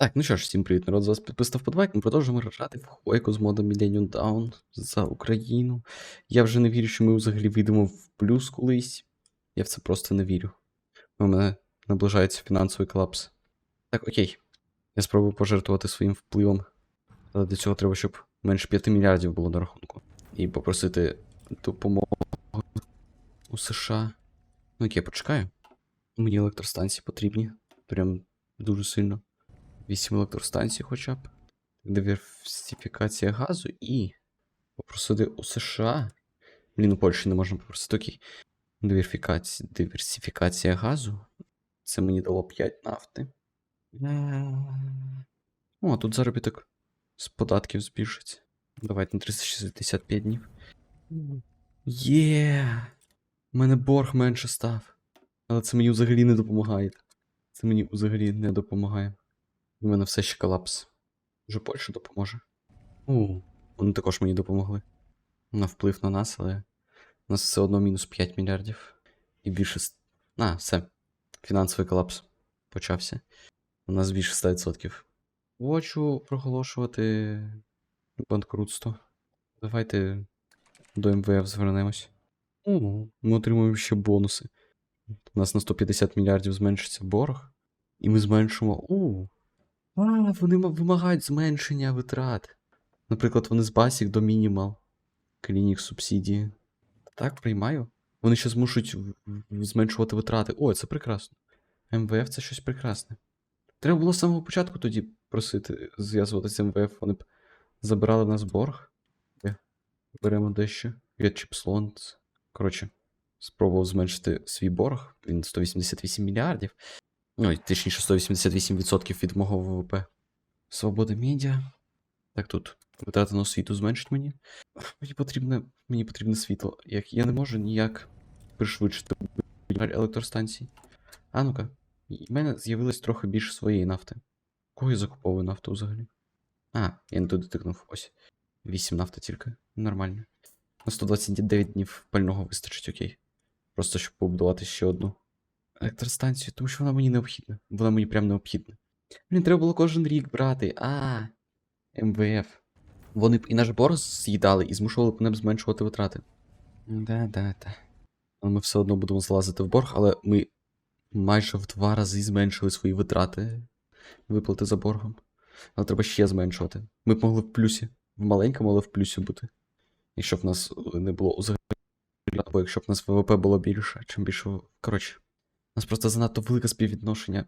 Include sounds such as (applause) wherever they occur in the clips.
Так, ну що ж, всім привіт, народ, з вас підписав подбайк. Ми продовжуємо грати в Хойку з модом Millennium Down за Україну. Я вже не вірю, що ми взагалі вийдемо в плюс колись. Я в це просто не вірю. У мене наближається фінансовий колапс. Так, окей. Я спробую пожертвувати своїм впливом. Але для цього треба, щоб менше 5 мільярдів було на рахунку. І попросити допомогу у США. Ну, окей, почекаю. Мені електростанції потрібні. Прям дуже сильно. 8 електростанцій хоча б. Диверсифікація газу і. Попросити у США. Блін, у Польщі не можна попросити. Окей. Диверсифікація, диверсифікація газу. Це мені дало 5 нафти. О, тут заробіток з податків збільшиться. Давайте на 365 днів. Є! У мене борг менше став. Але це мені взагалі не допомагає. Це мені взагалі не допомагає. У мене все ще колапс. Вже Польща допоможе. У, вони також мені допомогли. На вплив на нас, але у нас все одно мінус 5 мільярдів. І більше. А, все. Фінансовий колапс почався. У нас більше 100%. Хочу проголошувати банкрутство. Давайте до МВФ звернемось. О, ми отримуємо ще бонуси. У нас на 150 мільярдів зменшиться борг. І ми зменшимо. У. А, вони вимагають зменшення витрат. Наприклад, вони з Basic до Minimal. Клінік субсидії. Так, приймаю. Вони ще змушують зменшувати витрати. О, це прекрасно. МВФ це щось прекрасне. Треба було з самого початку тоді просити зв'язуватися з МВФ. Вони б забирали в нас борг. Е, Беремо дещо. Від Чіпслонц. Коротше, спробував зменшити свій борг. Він 188 мільярдів. Ну, точніше, 188% від мого ВВП. Свобода медіа. Так тут. Витрати на освіту зменшить мені. Мені потрібне, мені потрібне світло. Як я не можу ніяк пришвидшити будівель електростанцій. А ну-ка. В мене з'явилось трохи більше своєї нафти. Кого я закуповую нафту взагалі? А, я не туди тикнув. Ось. 8 нафти тільки. Нормально. На 129 днів пального вистачить, окей. Просто щоб побудувати ще одну електростанцію, тому що вона мені необхідна. Вона мені прям необхідна. Блін, треба було кожен рік брати. А, МВФ. Вони б і наш борг з'їдали і змушували б б зменшувати витрати. Да, да, да. Але ми все одно будемо злазити в борг, але ми майже в два рази зменшили свої витрати виплати за боргом. Але треба ще зменшувати. Ми б могли в плюсі. В маленькому, але в плюсі бути. Якщо б нас не було взагалі. Або якщо б нас ВВП було більше, чим більше. Коротше. У нас просто занадто велике співвідношення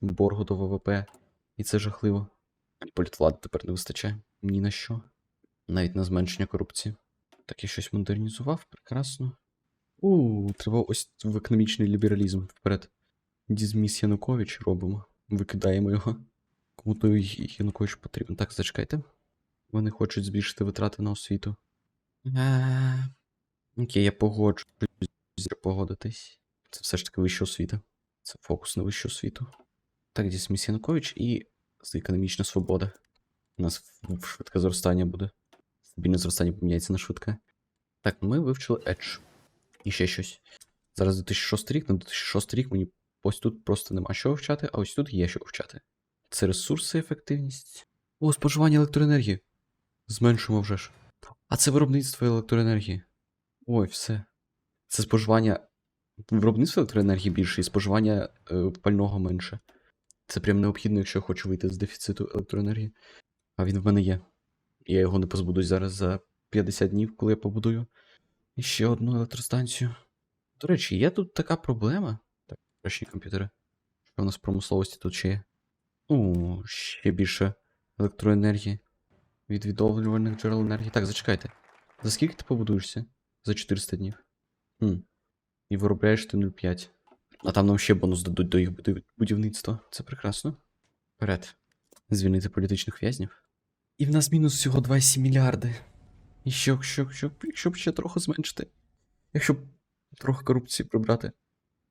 боргу до ВВП. І це жахливо. Політвлади тепер не вистачає. Ні на що. Навіть на зменшення корупції. Так я щось модернізував, прекрасно. У, треба ось в економічний лібералізм вперед. Дізміс Янукович робимо. Викидаємо його. Кому той Янукович потрібен. Так, зачекайте. Вони хочуть збільшити витрати на освіту. Е, Окей, я погоджуюсь погодитись. Це все ж таки вища освіта. Це фокус на вищу освіту. Так, Дізміс Янукович і економічна свобода. У нас швидке зростання буде. Стабільне зростання поміняється на швидке. Так, ми вивчили Edge. І ще щось. Зараз 2006 рік, на 2006 рік мені ось тут просто нема що вивчати, а ось тут є що вивчати. Це ресурси, ефективність. О, споживання електроенергії. Зменшуємо вже ж. А це виробництво електроенергії. Ой, все. Це споживання. Виробництво електроенергії більше і споживання е, пального менше. Це прям необхідно, якщо я хочу вийти з дефіциту електроенергії. А він в мене є. Я його не позбудусь зараз за 50 днів, коли я побудую. І ще одну електростанцію. До речі, є тут така проблема. Так, кращі комп'ютери. Що в нас промисловості тут ще є? О, ще більше електроенергії. Від відновлювальних джерел енергії. Так, зачекайте. За скільки ти побудуєшся? За 400 днів. Хм. І виробляєш ти 0,5. А там нам ще бонус дадуть до їх будівництва. Це прекрасно. Вперед. Звільнити політичних в'язнів. І в нас мінус всього 2,7 мільярди. І що, що, що, якщо ще трохи зменшити. Якщо б трохи корупції прибрати.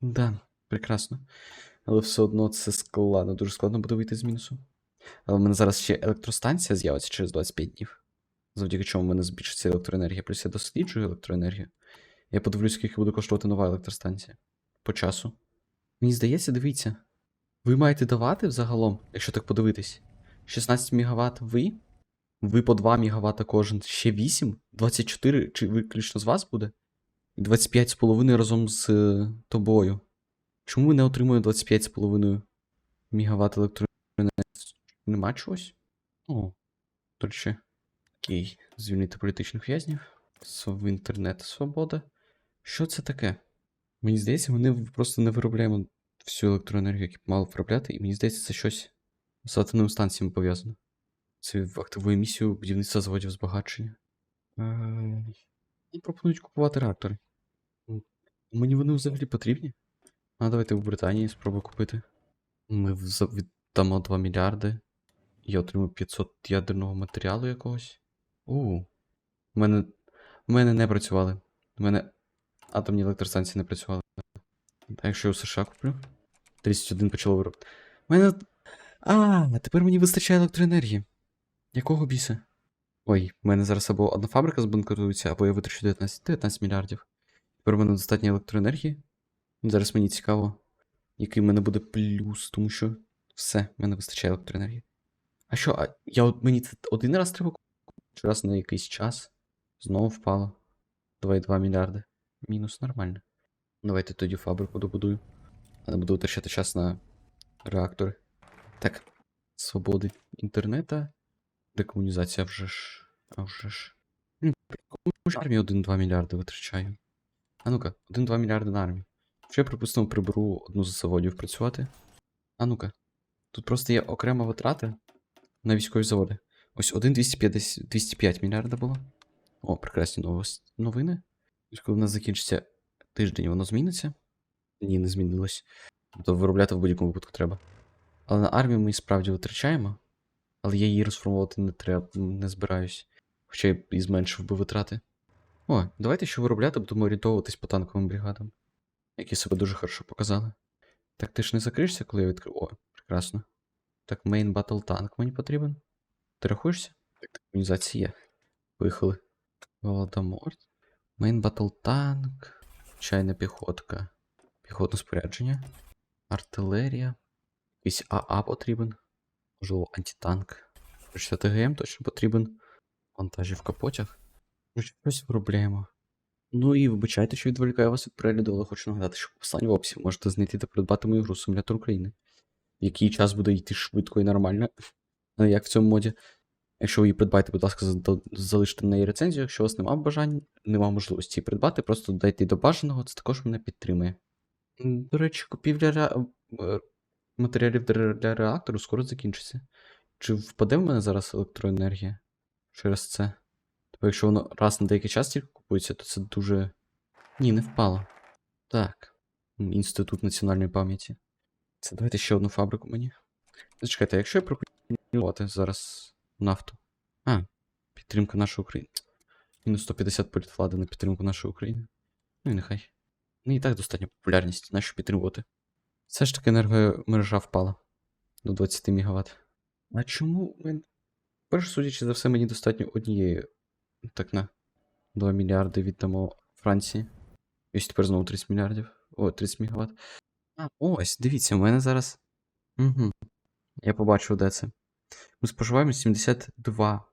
Да, прекрасно. Але все одно це складно, дуже складно буде вийти з мінусу. Але в мене зараз ще електростанція з'явиться через 25 днів. Завдяки чому в мене збільшиться електроенергія. Плюс я досліджую електроенергію. Я подивлюсь, скільки буде коштувати нова електростанція. По часу. Мені здається, дивіться. Ви маєте давати взагалом, якщо так подивитись. 16 МВт ви? Ви по 2 МВт кожен. Ще 8? 24 чи виключно з вас буде? І 25,5 разом з е, тобою. Чому ви не отримуєте 25,5 МВт електроенергії? Нема чогось? О, до речі. Окей, звільнити політичних в'язнів. Св- інтернет свобода. Що це таке? Мені здається, ми просто не виробляємо всю електроенергію, яку мали виробляти, і мені здається, це щось з атомними станціями пов'язано. Це активує місію будівництва заводів збагачення. Е, І пропонують купувати реактори. Мені вони взагалі потрібні. А давайте в Британії спробую купити. Ми віддамо 2 мільярди. Я отримаю 500 ядерного матеріалу якогось. У. У мене, у мене не працювали. У мене атомні електростанції не працювали. А якщо я у США куплю? 31 почало виробити. У мене. А, тепер мені вистачає електроенергії. Якого біса? Ой, в мене зараз або одна фабрика збанкрутується, або я витрачу 19, 19 мільярдів. Тепер у мене достатньо електроенергії. Зараз мені цікаво, який в мене буде плюс, тому що все, в мене вистачає електроенергії. А що, а я от мені це один раз треба купити? Чи раз на якийсь час? Знову впало. 2,2 мільярди. Мінус нормально. Давайте тоді фабрику добудую. А не буду витрачати час на реактори. Так. Свободи інтернета. Декомунізація вже ж. А вже ж. Кому ж армію 1-2 мільярди витрачаю? А ну-ка, 1-2 мільярди на армію. Що я, припустимо, приберу одну з заводів працювати? А ну-ка. Тут просто є окрема витрата на військові заводи. Ось 1 250, 205 мільярда було. О, прекрасні новини. Коли в нас закінчиться тиждень, воно зміниться? Ні, не змінилось. Тобто виробляти в будь-якому випадку треба. Але на армію ми і справді витрачаємо. Але я її розформувати не треба, не збираюсь. Хоча я і зменшив би витрати. О, давайте ще виробляти, будемо орієнтовуватись по танковим бригадам, які себе дуже хорошо показали. Так ти ж не закриєшся, коли я відкрив. О, прекрасно. Так, main battle tank мені потрібен. Ти рахуєшся? Так, так, є. Поїхали. Голодомор. Main battle tank. Чайна піхотка. Піхотне спорядження. Артилерія. Якийсь АА потрібен. Можливо, антитанк. 60 ГМ точно потрібен. Вантажівка потяг. Ну, щось виробляємо. Ну і вибачайте, що відволікаю вас від перегляду, але хочу нагадати, що в в описі можете знайти та придбати мою гру Симулятор України. Який час буде йти швидко і нормально. Але (laughs) як в цьому моді. Якщо ви її придбаєте, будь ласка, залиште на неї рецензію. Якщо у вас немає бажань, немає можливості її придбати, просто додайте до бажаного, це також мене підтримує. До речі, купівля ре... е, матеріалів для, реактору скоро закінчиться. Чи впаде в мене зараз електроенергія через це? Тобто, якщо воно раз на деякий час тільки купується, то це дуже. Ні, не впало. Так. Інститут національної пам'яті. Це давайте ще одну фабрику мені. Зачекайте, якщо я пропонувати зараз нафту. А, підтримка нашої України. Мінус 150 політвлади на підтримку нашої України. Ну і нехай. Ну і так достатньо популярність, нащо підтримувати. Все ж таки енергомережа впала до 20 МВт. А чому мен... Перш, судячи за все, мені достатньо однієї. Так на 2 мільярди віддамо Франції. І ось тепер знову 30 мільярдів. О, 30 МВт. А, ось, дивіться, у мене зараз. Угу. Я побачив, де це. Ми споживаємо 72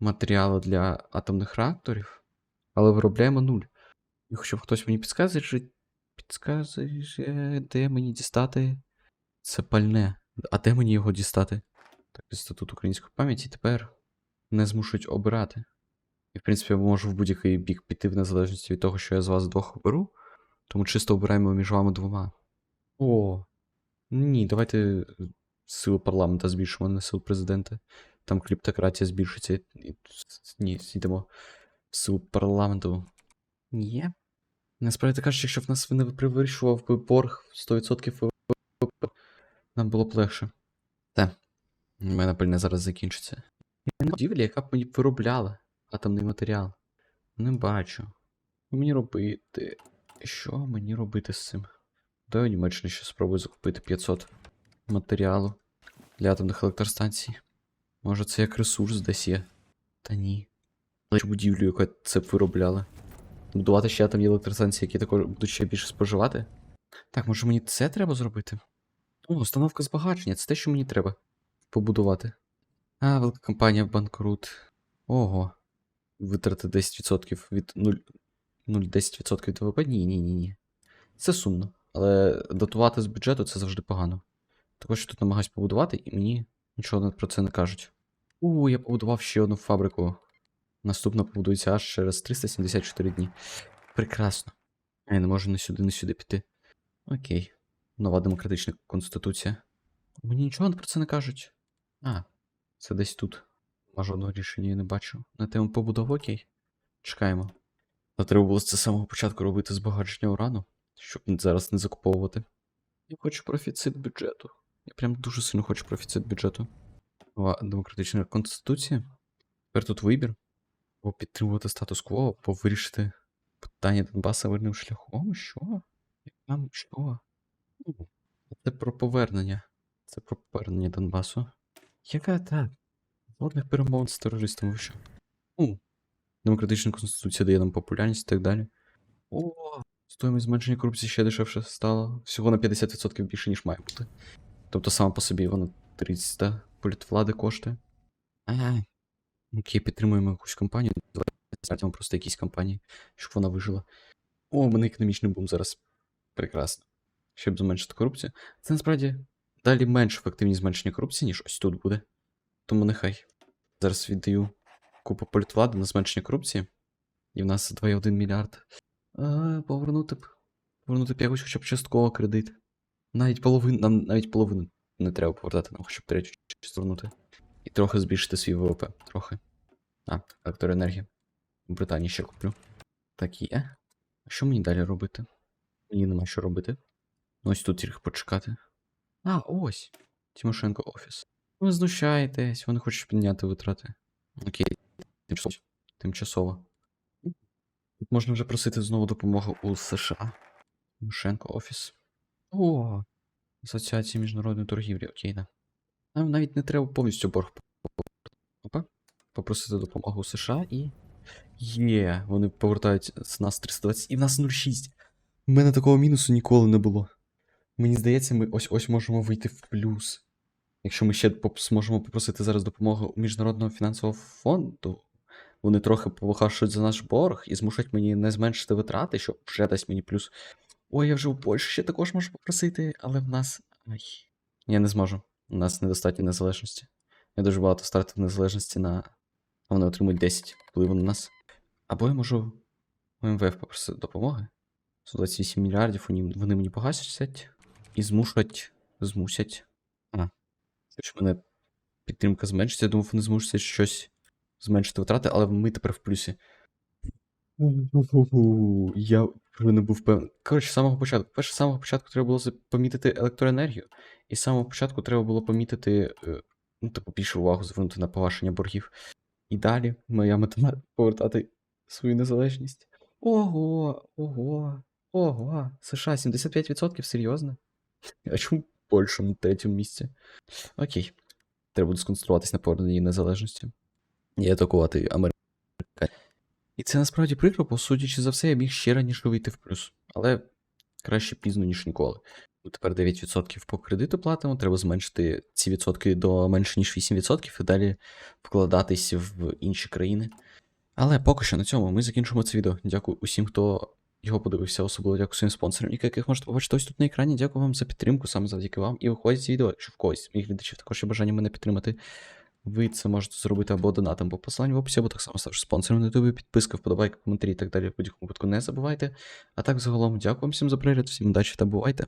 матеріали для атомних реакторів, але виробляємо 0. І хоча б хтось мені підказує, підказує, де мені дістати це пальне. А де мені його дістати? Так, інститут української пам'яті тепер не змушують обирати. І, в принципі, я можу в будь-який бік піти в незалежності від того, що я з вас двох оберу. Тому чисто обираємо між вами двома. О. Ні, давайте е, силу парламента збільшимо, не силу президента. Там кліптократія збільшиться. і- Ні, йдемо в силу парламенту. Ні. Насправді кажучи, якщо в нас не перевищував би борг 100% ВВП, нам було б легше. Те. У мене пальне зараз закінчиться. Будівлі, яка б мені виробляла атомний матеріал. Не бачу. Що мені робити? Що мені робити з цим? Дай у Німеччині ще спробую закупити 500 матеріалу для атомних електростанцій. Може це як ресурс десь є? Та ні. Але будівлю, яка це б виробляла. Будувати ще атомні електростанції, які також будуть ще більше споживати. Так, може мені це треба зробити? О, установка збагачення, це те, що мені треба побудувати. А, велика компанія банкрут. Ого. Витрати 10% від 0. 0,10% від ВВП? Ні, ні, ні, ні. Це сумно. Але дотувати з бюджету це завжди погано. Також тут намагаюсь побудувати, і мені нічого про це не кажуть. У, я побудував ще одну фабрику. Наступна побудується аж через 374 дні. Прекрасно. А Я не можу не сюди, не сюди піти. Окей. Нова демократична конституція. Мені нічого про це не кажуть. А, це десь тут. Жодного рішення я не бачу. На тему побудови окей. Чекаємо. Та треба було це з самого початку робити збагачення урану, щоб зараз не закуповувати. Я хочу профіцит бюджету. Я прям дуже сильно хочу профіцит бюджету. Нова демократична конституція. Тепер тут вибір. Або підтримувати статус-кво, або вирішити питання Донбаса мирним шляхом. Що? Як Там що? Ну, Це про повернення. Це про повернення Донбасу. Яка так? Жодних перемовин з терористами що? Ну, демократична конституція дає нам популярність і так далі. О, стоїмость зменшення корупції ще дешевше стало. Всього на 50% більше, ніж має бути. Тобто сама по собі вона 300 політвлади коштує. Ага. Окей, підтримуємо якусь компанію. Давайте просто якісь компанії, щоб вона вижила. О, у мене економічний бум зараз. Прекрасно. Щоб зменшити корупцію. Це насправді далі менш ефективність зменшення корупції, ніж ось тут буде. Тому нехай. Зараз віддаю купу політвлади на зменшення корупції. І в нас 2,1 мільярд. А, повернути б. Повернути б якось хоча б частково кредит. Навіть половину, нам навіть половину не треба повертати, нам хоча б третю частину вернути. І трохи збільшити свій ВВП. Трохи. А, електроенергія. В Британії ще куплю. Так є. А що мені далі робити? Мені нема що робити. Ну, ось тут тільки почекати. А, ось. Тимошенко офіс. Ви знущаєтесь, вони хочуть підняти витрати. Окей, тимчасово. Тимчасово. Тут можна вже просити знову допомогу у США. Тимошенко офіс. О, Асоціація міжнародної торгівлі, окей, да. Нам навіть не треба повністю борг Опа. Попросити допомогу США і. Є, вони повертають з нас 320 і в нас 0,6. У мене такого мінусу ніколи не було. Мені здається, ми ось ось можемо вийти в плюс. Якщо ми ще зможемо попросити зараз допомогу у Міжнародного фінансового фонду, вони трохи повихашують за наш борг і змушують мені не зменшити витрати, що вже дасть мені плюс. Ой, я вже у Польщі ще також можу попросити, але в нас. Ай. Я не зможу. У нас недостатньо незалежності. Я дуже багато стартів незалежності на. А вони отримують 10 впливу на нас. Або я можу у МВФ попросити допомоги. 128 мільярдів вони, вони мені погасять і змушать. Змусять. А. Що в мене підтримка зменшиться. Я думав, вони змусять щось зменшити витрати, але ми тепер в плюсі. Я вже не був впевнений. Коротше, з самого початку. Перше, з самого початку треба було помітити електроенергію, і з самого початку треба було помітити, е, ну, типу, більше увагу звернути на погашення боргів. І далі моя мета повертати свою незалежність. Ого, ого, ого. США 75% серйозно? А чому Польща на третьому місці? Окей. Треба буде сконцентруватись на поверненні незалежності. І атакувати Америку. І це насправді прикро, бо судячи за все, я міг ще раніше вийти в плюс. Але краще пізно, ніж ніколи. Ну, тепер 9% по кредиту платимо, треба зменшити ці відсотки до менше, ніж 8% і далі вкладатись в інші країни. Але поки що на цьому ми закінчимо це відео. Дякую усім, хто його подивився, особливо дякую своїм спонсорам, яких можете побачити ось тут на екрані. Дякую вам за підтримку, саме завдяки вам. І виходить з відео, якщо в когось моїх глядачів також є бажання мене підтримати. Ви це можете зробити або донатом по посиланню в описі, або так само ставши спонсором на ютубі, підписка, вподобайка, коментарі і так далі. В будь-якому випадку не забувайте. А так загалом дякую всім за перегляд, всім удачі та бувайте!